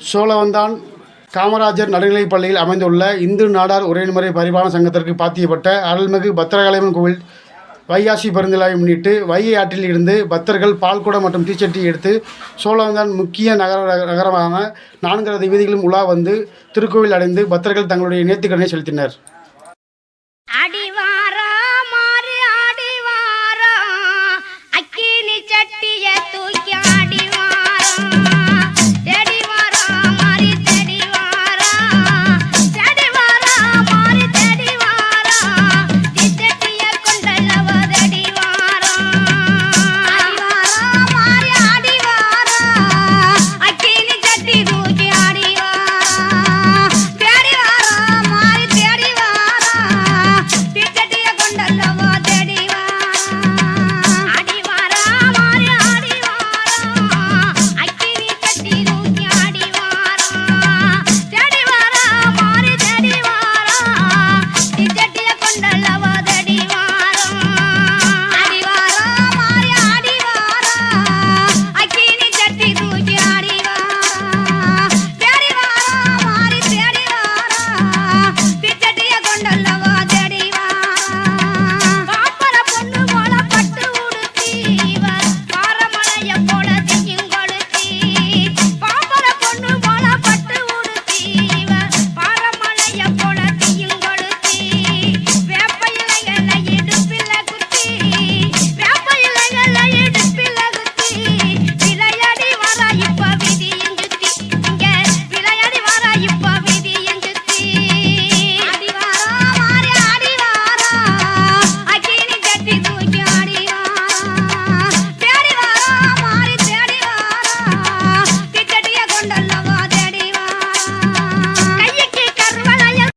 சோழவந்தான் காமராஜர் நடுநிலைப் பள்ளியில் அமைந்துள்ள இந்து நாடார் உறவின்முறை பரிபாலன சங்கத்திற்கு பாத்தியப்பட்ட அருள்மிகு பத்திரகாளியம்மன் கோவில் வைகாசி பெருந்திழாவை முன்னிட்டு வைகை ஆற்றில் இருந்து பக்தர்கள் பால்குடம் மற்றும் டீச்சட்டி எடுத்து சோழவந்தான் முக்கிய நகர நகரமான நான்கு வீதிகளும் உலா வந்து திருக்கோவில் அடைந்து பக்தர்கள் தங்களுடைய நேர்த்திக்கடனை செலுத்தினர்.